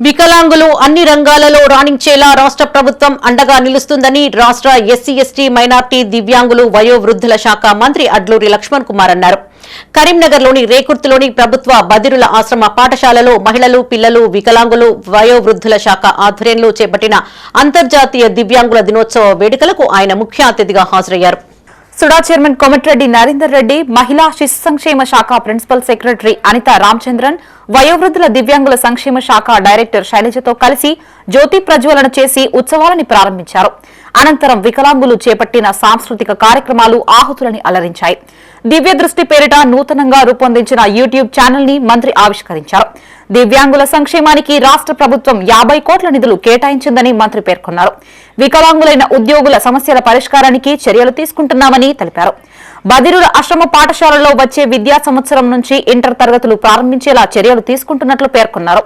వికలాంగులు అన్ని రంగాలలో రాణించేలా రాష్ట్ర ప్రభుత్వం అండగా నిలుస్తుందని రాష్ట్ర ఎస్సీ ఎస్టీ మైనార్టీ దివ్యాంగులు వయోవృద్ధుల శాఖ మంత్రి అడ్లూరి లక్ష్మణ్ కుమార్ అన్నారు. కరీంనగర్లోని రేకుర్తిలోని ప్రభుత్వ బదిరుల ఆశ్రమ పాఠశాలలో మహిళలు పిల్లలు వికలాంగులు వయోవృద్ధుల శాఖ ఆధ్వర్యంలో చేపట్టిన అంతర్జాతీయ దివ్యాంగుల దినోత్సవ వేడుకలకు ఆయన ముఖ్య అతిథిగా హాజరయ్యారు. సుడా చైర్మన్ కోమటిరెడ్డి నరేందర్ రెడ్డి మహిళా శిశు సంక్షేమ శాఖ ప్రిన్సిపల్ సెక్రటరీ అనిత రామచంద్రన్ వయోవృద్ధుల దివ్యాంగుల సంక్షేమ శాఖ డైరెక్టర్ శైలజతో కలిసి జ్యోతి ప్రజ్వలన చేసి ఉత్సవాలని ప్రారంభించారు. అనంతరం వికలాంగులు చేపట్టిన సాంస్కృతిక కార్యక్రమాలు ఆహుతులని అలరించాయి. దివ్య దృష్టి పేరిట నూతనంగా రూపొందించిన యూట్యూబ్ ఛానల్ని మంత్రి ఆవిష్కరించారు. దివ్యాంగుల సంక్షేమానికి రాష్ట్ర ప్రభుత్వం యాభై కోట్ల నిధులు కేటాయించిందని మంత్రి పేర్కొన్నారు. వికలాంగులైన ఉద్యోగుల సమస్యల పరిష్కారానికి చర్యలు తీసుకుంటున్నామని తెలిపారు. బదిరుల ఆశ్రమ పాఠశాలలో వచ్చే విద్యా సంవత్సరం నుంచి ఇంటర్ తరగతులు ప్రారంభించేలా చర్యలు తీసుకుంటున్నట్లు పేర్కొన్నారు.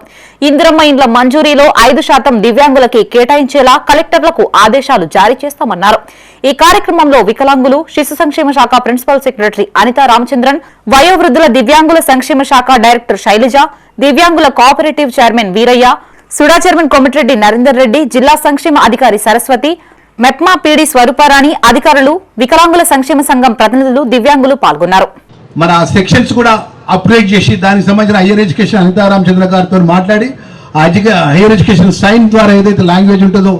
ఇందిరమ్మ ఇండ్ల మంజూరీలో ఐదు శాతం దివ్యాంగులకి కేటాయించేలా కలెక్టర్లకు ఆదేశాలు జారీ చేస్తామన్నారు. ఈ కార్యక్రమంలో వికలాంగులు శిశు సంక్షేమ శాఖ ప్రిన్సిపల్ సెక్రటరీ అనితా రామచంద్రన్ వయోవృద్ధుల దివ్యాంగుల సంక్షేమ శాఖ డైరెక్టర్ శైలజ దివ్యాంగుల cooperative chairman Veeraiah SUDA chairman Komatireddy Narender Reddy జిల్లా సంక్షేమ అధికారి సరస్వతి మెప్మా పీడి స్వరూపారాణి అధికారులు వికలాంగుల సంక్షేమ సంఘం ప్రతినిధులు దివ్యాంగులు పాల్గొన్నారు. మన సెక్షన్స్ కూడా అప్గ్రేడ్ చేసి దానికి సంబంధించిన హైయర్ ఎడ్యుకేషన్ అనితా రామచంద్ర గారితో మాట్లాడి ఆ హైయర్ ఎడ్యుకేషన్ సైన్ ద్వారా ఏదైతే లాంగ్వేజ్ ఉంటుందో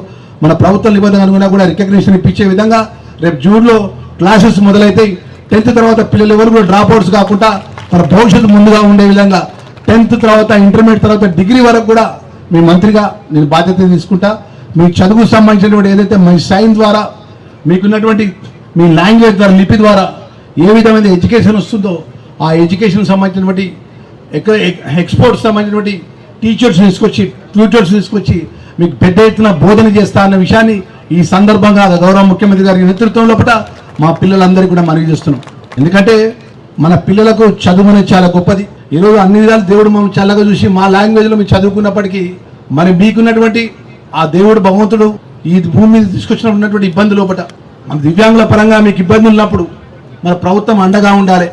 మన ప్రభుత్వ నిబంధన అనుగుణంగా కూడా రికగ్నిషన్ ఇప్పించే విధంగా రేపు జూన్లో క్లాసెస్ మొదలైతాయి. టెన్త్ తర్వాత పిల్లలు ఎవరు కూడా డ్రాప్ అవుట్స్ కాకుండా మన భవిష్యత్తు ముందుగా ఉండే విధంగా టెన్త్ తర్వాత ఇంటర్మీడియట్ తర్వాత డిగ్రీ వరకు కూడా మీ మంత్రిగా నేను బాధ్యత తీసుకుంటా. మీ చదువుకు సంబంధించినటువంటి ఏదైతే మీ సైన్ ద్వారా మీకున్నటువంటి మీ లాంగ్వేజ్ ద్వారా లిపి ద్వారా ఏ విధమైన ఎడ్యుకేషన్ వస్తుందో ఆ ఎడ్యుకేషన్ సంబంధించినటువంటి ఎక్కడ ఎక్స్పోర్ట్స్ సంబంధించినటువంటి టీచర్స్ తీసుకొచ్చి ట్యూటర్స్ తీసుకొచ్చి మీకు పెద్ద ఎత్తున బోధన చేస్తా అన్న విషయాన్ని ఈ సందర్భంగా గౌరవ ముఖ్యమంత్రి గారి నేతృత్వం లోపల మా పిల్లలందరికీ కూడా మనవి చేస్తున్నాం. ఎందుకంటే మన పిల్లలకు చదువు అనేది చాలా గొప్పది. ఈరోజు అన్ని విధాలు దేవుడు మనం చల్లగా చూసి మా లాంగ్వేజ్లో మీరు చదువుకున్నప్పటికీ మరి మీకున్నటువంటి ఆ దేవుడు భగవంతుడు ఈ భూమి మీద తీసుకొచ్చినటువంటి ఇబ్బంది లోపల మన దివ్యాంగుల పరంగా మీకు ఇబ్బంది ఉన్నప్పుడు మన ప్రభుత్వం అండగా ఉండాలి.